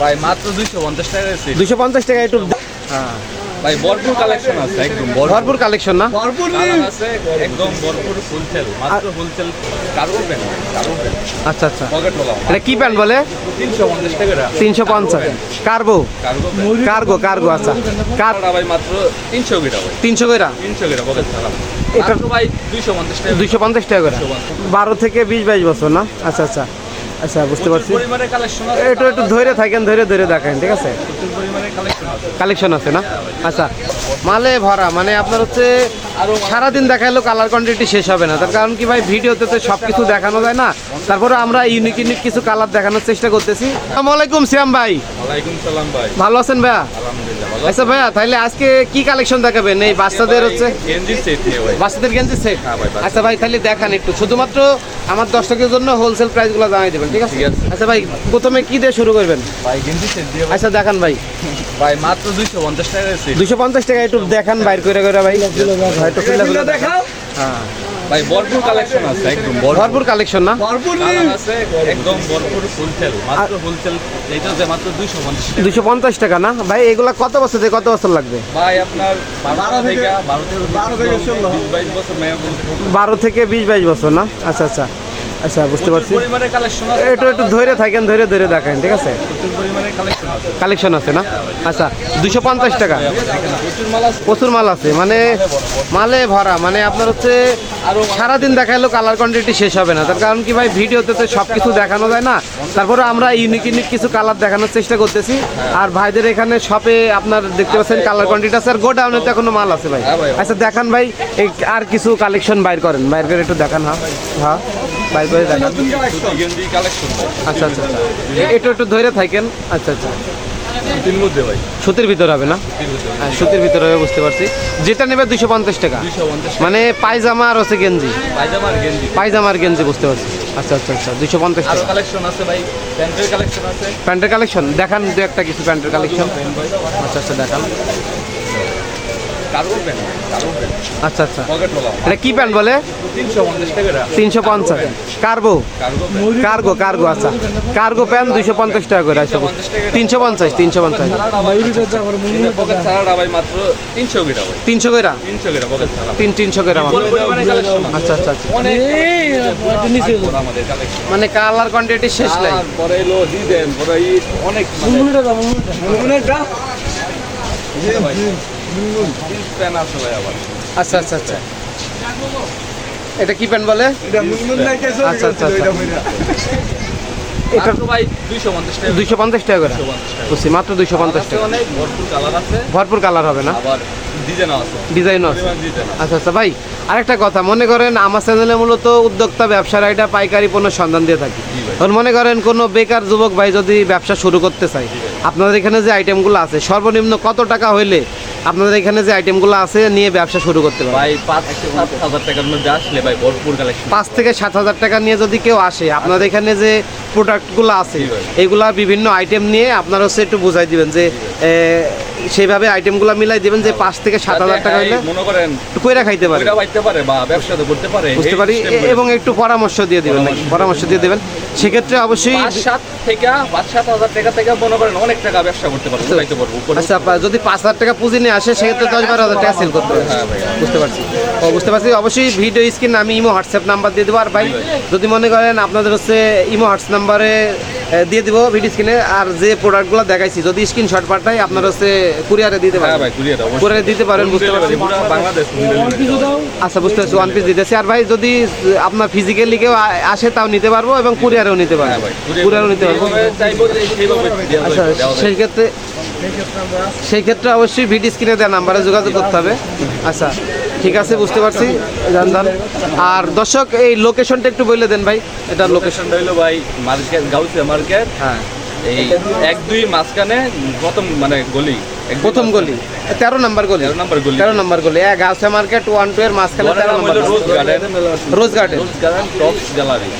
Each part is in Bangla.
ভাই মাত্র দুইশো পঞ্চাশ টাকা পঞ্চাশ টাকা একটু হ্যাঁ। ভাই ভরপুর কালেকশন আছে একদম ভরপুর। কালেকশন না? কালার আছে একদম ভরপুর ফুলসেল মাত্র full sale cargo pant cargo pant আচ্ছা আচ্ছা। পকেট ওলা এটা কি প্যান্ট বলে? তিনশো পঞ্চাশ টাকা তিনশো পঞ্চাশ। কার্বো কার্গো কার্গো কার্গো আচ্ছা। কার কার্গো ভাই মাত্র তিনশো গিরা ভাই। তিনশো কইরা তিনশো গিরা পকেট ছাড়া এটা- ভাই দুইশো পঞ্চাশ টাকা। দুইশো পঞ্চাশ টাকা করে। 250 বারো থেকে বিশ বাইশ বছর না? আচ্ছা আচ্ছা। আচ্ছা বুঝতে পারছি। একটু একটু ধরে থাকেন ধরে ধরে দেখেন ঠিক আছে? কালেকশন আছে। না? আচ্ছা মালে ভরা মানে আপনার হচ্ছে সারাদিন দেখাইলেও কালার কোয়ান্টিটি শেষ হবে না। তার কারণ কি ভাই ভিডিওতে তো সব কিছু দেখানো যায় না। তারপরে আমরা ইউনিক ইউনিক কিছু কালার দেখানোর চেষ্টা করতেছি। আসসালামু আলাইকুম সিয়াম ভাই। ওয়ালাইকুম সালাম ভাই। ভালো আছেন ভাইয়া? আলহামদুলিল্লাহ আচ্ছা ভাইয়া তাহলে আজকে কি কালেকশন দেখাবেন? এই বাচ্চাদের হচ্ছে? গেঞ্জি সেট নিয়ে ভাই। বাচ্চাদের গেঞ্জি সেট হ্যাঁ ভাই, আচ্ছা ভাই তাহলে দেখান একটু। শুধুমাত্র আমার দর্শকের জন্য হোলসেল প্রাইসগুলো জানাই দেবেন ঠিক আছে? আচ্ছা ভাই প্রথমে কি দিয়ে শুরু করবেন? ভাই গেঞ্জি সেট দিয়ে আচ্ছা দেখান ভাই। ভাই মাত্র দুইশো পঞ্চাশ টাকা দুশো পঞ্চাশ টাকা একটু দেখান বাইর করে করে ভাই, একটু খুলে খুলে দেখান। হ্যাঁ। ভাই ভরপুর কালেকশন আছে একদম ভরপুর। কালেকশন না? কালার আছে একদম ভরপুর ফুল মাত্র ফুল এইটা হচ্ছে মাত্র দুইশো পঞ্চাশ টাকা। দুশো পঞ্চাশ টাকা না? ভাই এগুলা কত বছর থেকে কত বছর লাগবে? ভাই আপনার থেকে থেকে থেকে বছর বারো থেকে বিশ বাইশ বছর না? আচ্ছা আচ্ছা। আচ্ছা বুঝতে পারছি। একটু একটু ধরে থাকেন ধরে ধরে দেখেন ঠিক আছে? কালেকশন আছে। না? আচ্ছা দুশো পঞ্চাশ টাকা। প্রচুর মাল আছে। মানে মালে ভরা মানে আপনার হচ্ছে সারাদিন দেখাইলেও কালার কোয়ান্টিটি শেষ হবে না। তার কারণ কি ভাই ভিডিওতে তো সব কিছু দেখানো যায় না। তারপরে আমরা ইউনিক ইউনিক কিছু কালার দেখানোর চেষ্টা করতেছি। আর ভাইদের এখানে শপে আপনার দেখতে পাচ্ছেন কালার কোয়ান্টিটি আছে আর গোডাউনে তো এখনও মাল আছে ভাই। হ্যাঁ। আচ্ছা দেখান ভাই আর কিছু কালেকশন বাইর করেন। বাইর করে একটু দেখান হ্যাঁ। হ্যাঁ। বাইর করে দেখান। আচ্ছা আচ্ছা আচ্ছা। একটু একটু ধরে থাকেন। আচ্ছা আচ্ছা। সুতির ভিতরে হবে না? সুতির হ্যাঁ, সুতির ভিতরে হবে বুঝতে পারছি। যেটা নেবে দুশো পঞ্চাশ টাকা। মানে পায়জামা আর হচ্ছে গেঞ্জি। পায়জামার গেঞ্জি। গেঞ্জি বুঝতে পারছি। আচ্ছা আচ্ছা আচ্ছা দুশো পঞ্চাশ টাকা। কালেকশন আছে ভাই। প্যান্টের কালেকশন আছে। প্যান্টের কালেকশন দেখান দু একটা কিছু প্যান্টের কালেকশন আচ্ছা আচ্ছা দেখান কার্গো প্যান্ট কার্গো প্যান্ট আচ্ছা আচ্ছা। এটা কি প্যান্ট বলে? তিনশো পঞ্চাশ কার্গো কার্গো কার্গো আচ্ছা। কার্গো প্যান্ট দুইশো পঞ্চাশ টাকা করে তিনশো পঞ্চাশ তিনশো পঞ্চাশ তিনশো করে তিনশো তিন করে কালেকশন আচ্ছা আচ্ছা আচ্ছা। মানে কালার কোয়ান্টিটি শেষ নাই। পরে এলো ডিজাইন পরে অনেক আচ্ছা আচ্ছা আচ্ছা। এটা কি প্যান্ট বলে? আচ্ছা আচ্ছা আচ্ছা। দুইশো পঞ্চাশ টাকা করে। বুঝছি মাত্র দুইশো পঞ্চাশ টাকা। ভরপুর কালার আছে। ভরপুর কালার হবে না? ডিজাইন আছে। আচ্ছা আচ্ছা ভাই আরেকটা কথা। মনে করেন আমার চ্যানেলে মূলত উদ্যোক্তা ব্যবসার এটা পাইকারি পণ্য সন্ধান দিয়ে থাকি। এখন মনে করেন কোনো বেকার যুবক ভাই যদি ব্যবসা শুরু করতে চায় আপনাদের এখানে যে আইটেমগুলো আছে সর্বনিম্ন কত টাকা হইলে আপনাদের এখানে যে আইটেমগুলো আছে নিয়ে ব্যবসা শুরু করতে পারে ভাই পাঁচ সাত হাজার টাকার মধ্যে আসলে ভাই ভরপুর কালেকশন পাঁচ থেকে সাত হাজার টাকা নিয়ে যদি কেউ আসে আপনাদের এখানে যে প্রোডাক্টগুলো আছে এগুলা বিভিন্ন আইটেম নিয়ে আপনারা হচ্ছে একটু বুঝাই দিবেন যে সেইভাবে আইটেমগুলো মিলাই দিবেন যে পাঁচ থেকে সাত হাজার টাকা হইলে মনে করেন কইরা খাইতে পারে। পারে বা ব্যবসা করতে পারে বুঝতে পারি। এবং একটু পরামর্শ দিয়ে দিবেন পরামর্শ দিয়ে দেবেন। সেক্ষেত্রে অবশ্যই সাত থেকে পাঁচ সাত হাজার টাকা থেকে মনে করেন অনেক টাকা ব্যবসা করতে পারব চাইতে পারব আচ্ছা যদি পাঁচ হাজার টাকা পুঁজি নিয়ে আসে সেক্ষেত্রে দশ বারো হাজার টাকা সেল করতে পারবে হ্যাঁ বুঝতে পারছি। ও বুঝতে পারছি। অবশ্যই ভিডিও স্ক্রিন আমি ইমো হোয়াটসঅ্যাপ নাম্বার দিয়ে দেবো। আর ভাই যদি মনে করেন আপনাদের হচ্ছে ইমো হোয়াটসঅ্যাপ নাম্বারে দিয়ে দিব ভিডিও স্ক্রিনে। আর যে প্রোডাক্টগুলো দেখাইছি যদি স্ক্রিনশট পাঠাই আপনার হচ্ছে কুরিয়ারে দিতে হ্যাঁ পারেন ভাই কুরিয়ার অবশ্যই। কুরিয়ারে দিতে পারেন বুঝতে পারছি। আচ্ছা বুঝতে পারছি ওয়ান পিস দিতেছি। আর ভাই যদি আপনার ফিজিক্যালি কেউ আসে তাও নিতে পারব এবং কুরিয়ারেও নিতে পারব। হ্যাঁ ভাই কুরিয়ারও নিতে পারব। আচ্ছা। সেই ক্ষেত্রে সেই ক্ষেত্রে অবশ্যই ভিডিও স্ক্রিনে দেওয়া নাম্বারে যোগাযোগ করতে হবে। আচ্ছা। ঠিক আছে বুঝতে পারছি জান জান। আর দর্শক এই লোকেশনটা একটু বলে দেন ভাই এটা লোকেশন লোকেশনটা হইল ভাই মার্কেট গাউসিয়া মার্কেট। হ্যাঁ। এই এক দুই মাঝখানে প্রথম মানে গলি। প্রথম গলি। তেরো নাম্বার গলি। তেরো নাম্বার গলি। তেরো নাম্বার গলি। এক গাউসা মার্কেট ওয়ান টু এর মাঝখানে তেরো নাম number rose garden rose garden rose garden tops gallery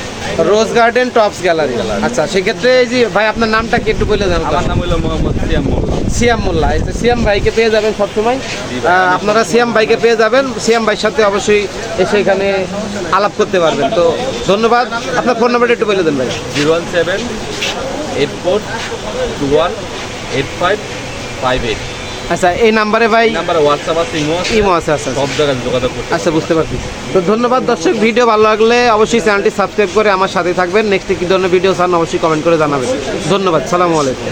rose garden tops gallery আচ্ছা সেক্ষেত্রে এই যে ভাই আপনার নামটা কি একটু বলে দেন? আমার নাম হইল মোহাম্মদ সিয়াম মোল্লা। সিয়াম মোল্লা। এই যে সিয়াম ভাইকে পেয়ে যাবেন সবসময়। আপনারা সিয়াম ভাইকে পেয়ে যাবেন। সিয়াম ভাইয়ের সাথে অবশ্যই এসে এখানে আলাপ করতে পারবেন। তো ধন্যবাদ। আপনার ফোন নাম্বারটা একটু বলে দেন ভাই। Zero one seven eight four two one eight five five eight. আচ্ছা এই নাম্বারে ভাই নাম্বারে হোয়াটসঅ্যাপ আছে ইমো আছে। ইমো আছে আচ্ছা। সব জায়গায় যোগাযোগ করতে আচ্ছা বুঝতে পারছি। তো ধন্যবাদ দর্শক ভিডিও ভালো লাগলে অবশ্যই চ্যানেলটি সাবস্ক্রাইব করে আমার সাথে থাকবেন। নেক্সট কি ধরনের ভিডিও চান অবশ্যই কমেন্ট করে জানাবেন। ধন্যবাদ সালামু আলাইকুম।